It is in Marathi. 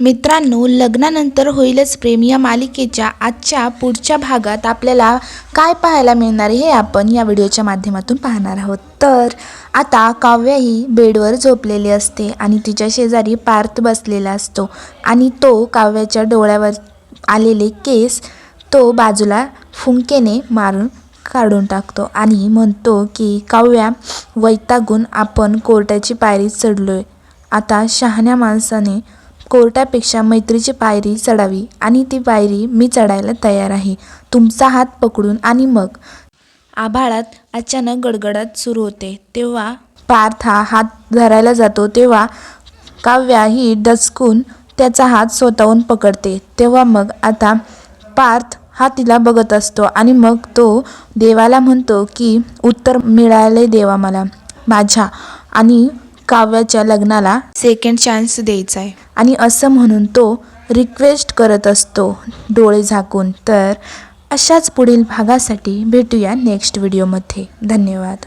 मित्रांनो लग्नानंतर होईलच प्रेम. या मालिकेच्या आजच्या पुढच्या भागात आपल्याला काय पाहायला मिळणार हे आपण या व्हिडिओच्या माध्यमातून पाहणार आहोत. तर आता काव्या ही बेडवर झोपलेली असते आणि तिच्या शेजारी पार्थ बसलेला असतो आणि तो काव्याच्या डोळ्यावर आलेले केस तो बाजूला फुंकेने मारून काढून टाकतो आणि म्हणतो की काव्या वैतागून आपण कोर्टाची पायरी चढलोय. आता शहाण्या माणसाने कोर्टापेक्षा मैत्रीची पायरी चढावी आणि ती पायरी मी चढायला तयार आहे. तुमचा हात पकडून आणि मग. आभाळात अचानक गडगडाट सुरू होते. तेव्हा पार्थ हा हात धरायला जातो. तेव्हा काव्या ही डचकून त्याचा हात स्वतःहून पकडते. तेव्हा मग आता पार्थ हा तिला बघत असतो आणि मग तो देवाला म्हणतो की उत्तर मिळाले देवा मला माझ्या आणि काव्याच्या लग्नाला सेकंड चान्स द्यायचा आहे. आणि असं म्हणून तो रिक्वेस्ट करत असतो डोळे झाकून. तर अशाच पुढील भागासाठी भेटूया नेक्स्ट व्हिडिओमध्ये धन्यवाद.